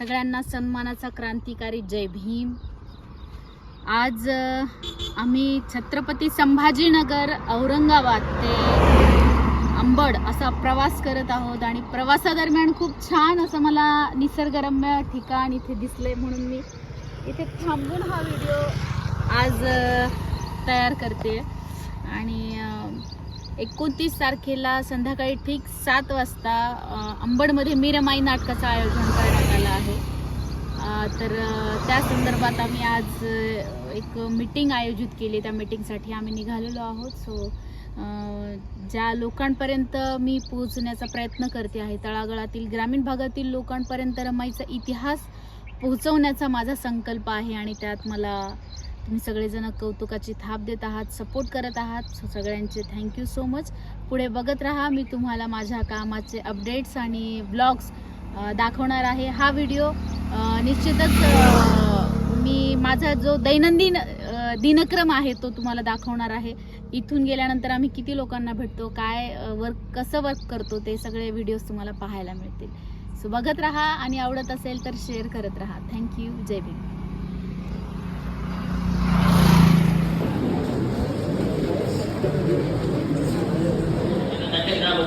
सगळ्यांना सन्मानाचा क्रांतिकारी जय भीम. आज आम्ही छत्रपती संभाजीनगर औरंगाबाद ते अंबड असा प्रवास करत आहोत आणि प्रवासादरम्यान खूप छान असं मला निसर्गरम्य ठिकाण इथे दिसले म्हणून मी इथे थांबून हा व्हिडिओ आज तयार करते. आणि एकोणतीस तारखेला संध्याकाळी ठीक सात वाजता अंबडमध्ये मीरमाई नाटकाचं आयोजन करण्यात आलं आहे. तर त्या संदर्भात आम्ही आज एक मीटिंग आयोजित केली. त्या मीटिंगसाठी आम्ही निघालेलो आहोत. सो ज्या लोकांपर्यंत मी पोहोचण्याचा प्रयत्न करते आहे तळागाळातील ग्रामीण भागातील लोकांपर्यंत रमाईचा इतिहास पोहोचवण्याचा माझा संकल्प आहे आणि त्यात मला तुम्ही सगळेजण कौतुकाची थाप देत आहात सपोर्ट करत आहात. सगळ्यांचे थँक्यू सो मच पुढे बघत राहा. मी तुम्हाला माझ्या कामाचे अपडेट्स आणि ब्लॉग्स दाखवणार आहे. हा व्हिडिओ निश्चितच मी माझा जो दैनंदिन दिनक्रम आहे तो तुम्हाला दाखवणार आहे. इथून गेल्यानंतर आम्ही किती लोकांना भेटतो काय वर्क कसं वर्क करतो ते सगळे व्हिडिओज तुम्हाला पाहायला मिळतील. सो बघत राहा. आणि आवडत असेल तर शेअर करत राहा. थँक्यू जय भीम.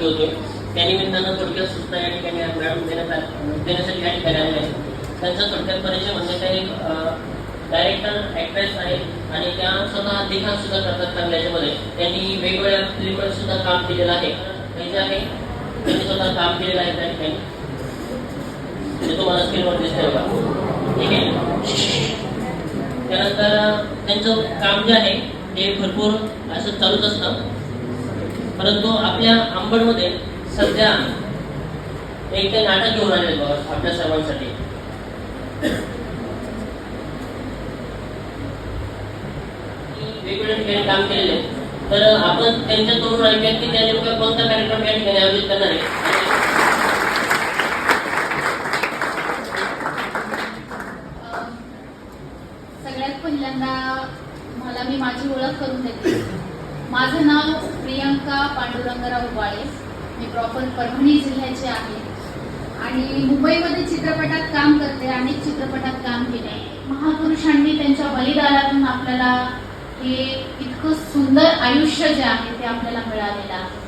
नाट्यगृहामध्ये होतो त्यानिमित्तानं थोडक्यात सुद्धा या ठिकाणी मॅडम देण्यात देण्यासाठी या ठिकाणी आले आहेत. त्यांचा थोडक्यात परिचय म्हणजे ते एक डायरेक्टर ऍक्ट्रेस आहेत आणि त्या स्वतः लिखाण सुद्धा करतात चांगल्या याच्यामध्ये त्यांनी वेगवेगळ्या फिल्मवर सुद्धा काम केलेलं आहे. हे जे आहे? त्यांनी स्वतः काम केलेलं आहे त्या ठिकाणी. ते तुम्हाला स्क्रीनवर दिसतंय बघा. ठीक आहे? त्यानंतर त्यांचं काम जे आहे ते भरपूर असं चालूच असतं. परंतु आपल्या अंबडमध्ये सध्या एक ते नाटक घेऊन आले बघा आपल्या सर्वांसाठी. वेगवेगळ्या ठिकाणी काम केलेले. तर आपण त्यांच्या तोडून ऐकूयात की त्या नेमका कोणता कार्यक्रम या ठिकाणी आयोजित करणार आहे? सगळ्यात पहिल्यांदा मला मी माझी ओळख करून देते. माझं नाव प्रियंका पांडुरंगराव उबाळे मी प्रॉपर परभणी जिल्ह्याचे आहे. आणि मुंबईमध्ये चित्रपटात काम करते अनेक चित्रपटात काम केले. महापुरुषांनी त्यांच्या बलिदानातून आपल्याला हे इतकं सुंदर आयुष्य जे आहे ते आपल्याला मिळालेलं आहे.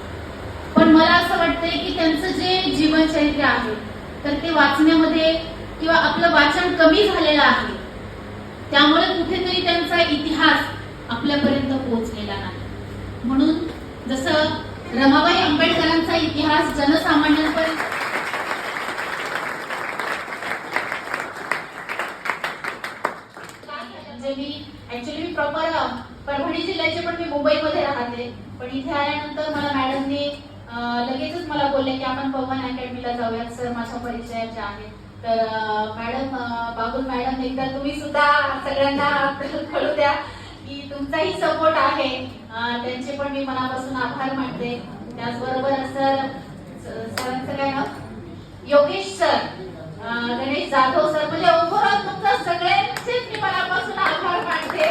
पण मला असं वाटतंय की त्यांचं जे जीवनचरित्र आहे तर ते वाचण्यामध्ये किंवा आपलं वाचन कमी झालेलं आहे. त्यामुळे कुठेतरी त्यांचा इतिहास आपल्यापर्यंत पोहोचलेला नाही. म्हणून जसं रमाबाई आंबेडकरांचा इतिहास जनसामान्यांपर्यंत ऍक्च्युली मी प्रॉपर परभणी जिल्ह्याचे पण मी मुंबईमध्ये राहते. पण इथे आल्यानंतर मला मॅडमनी लगेचच मला बोलले की आपण पवन अकॅडमीला जाऊयात सर माझ्या परिचयाचे आहेत तर मॅडम बाबुल मॅडम एकदा तुम्ही सुद्धा सगळ्यांना कळू द्या. की तुमचाही सपोर्ट आहे. त्यांचे पण मी मनापासून आभार मानते. त्याचबरोबर सर सरांचं काय नाव? योगेश सर. गणेश जाधव सर. म्हणजे ओव्हरऑल तुमचा सगळ्यांचे मी मनापासून आभार मानते.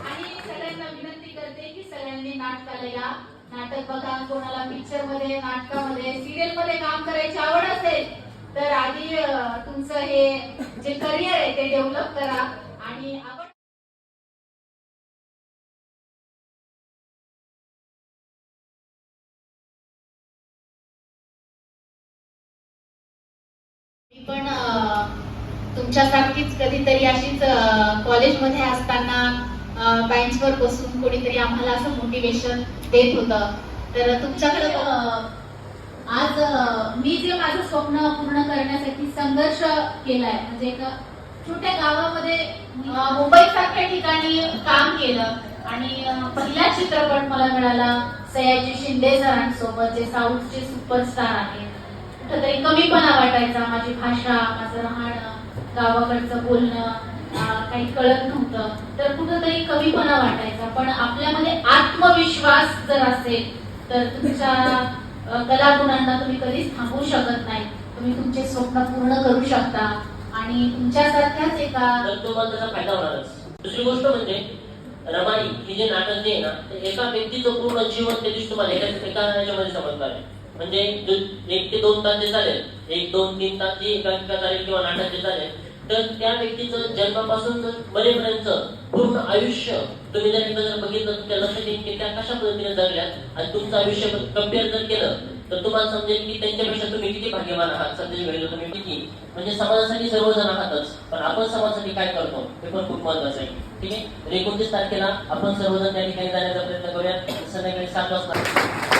आणि सगळ्यांना विनंती करते की सगळ्यांनी नाटकाला या नाटक बघा. कोणाला पिक्चरमध्ये नाटकामध्ये सिरियलमध्ये काम करायची आवड असेल तर तुमचं हे जे करिअर आहे ते डेव्हलप करा आणि आपण मी पण तुमच्यासारखीच कधीतरी अशीच कॉलेजमध्ये असताना बेंचवर बसून कोणीतरी आम्हाला असं मोटिवेशन देत होतं. तर तुमच्याकडे म्हणजे, आज मी जे माझं स्वप्न पूर्ण करण्यासाठी संघर्ष केलाय म्हणजे एका छोट्या गावामध्ये मुंबई मुंबईसारख्या ठिकाणी काम केलं आणि पहिला चित्रपट मला मिळाला सयाजी शिंदे सरांसोबत जे साऊथचे सुपरस्टार आहेत. कुठंतरी कमीपणा वाटायचा माझी भाषा माझं राहणं गावाकडचं बोलणं काही कळत नव्हतं. तर कुठंतरी कमीपणा वाटायचा. पण आपल्यामध्ये आत्मविश्वास जर असेल तर तुमच्या कलागुणांना तुम्ही कधीच थांबवू शकत नाही. तुम्ही तुमचे स्वप्न पूर्ण करू शकता. आणि तुमच्यासारख्याच एका तर तुम्हाला त्याचा फायदा होणारच दुसरी गोष्ट म्हणजे रमाई हे जे नाटक जे आहे ना ते एका व्यक्तीचं पूर्ण जीवन ते दिवशी तुम्हाला एका एका ह्याच्यामध्ये समजणार आहे. म्हणजे एक ते दोन तास जे चालेल एक दोन तीन तास जी एका चालेल किंवा नाटक जे चालेल तर त्या व्यक्तीचं जन्मापासून मरेपर्यंत पूर्ण आयुष्य तुम्ही जर एकदा जर बघितलं तर त्या लक्षात येईल की त्या कशा पद्धतीने जगल्यात आणि तुमचं आयुष्य कंपेअर जर केलं तर तुम्हाला समजेल की त्यांच्यापेक्षा तुम्ही किती भाग्यवान आहात? सध्याच्या वेळेला तुम्ही किती? म्हणजे समाजासाठी सर्वजण आहातच पण आपण समाजासाठी काय करतो? हे पण खूप महत्वाचं आहे. ठीक आहे? एकोणतीस तारखेला आपण सर्वजण त्या ठिकाणी जाण्याचा प्रयत्न करूया. संध्याकाळी सात वाजता.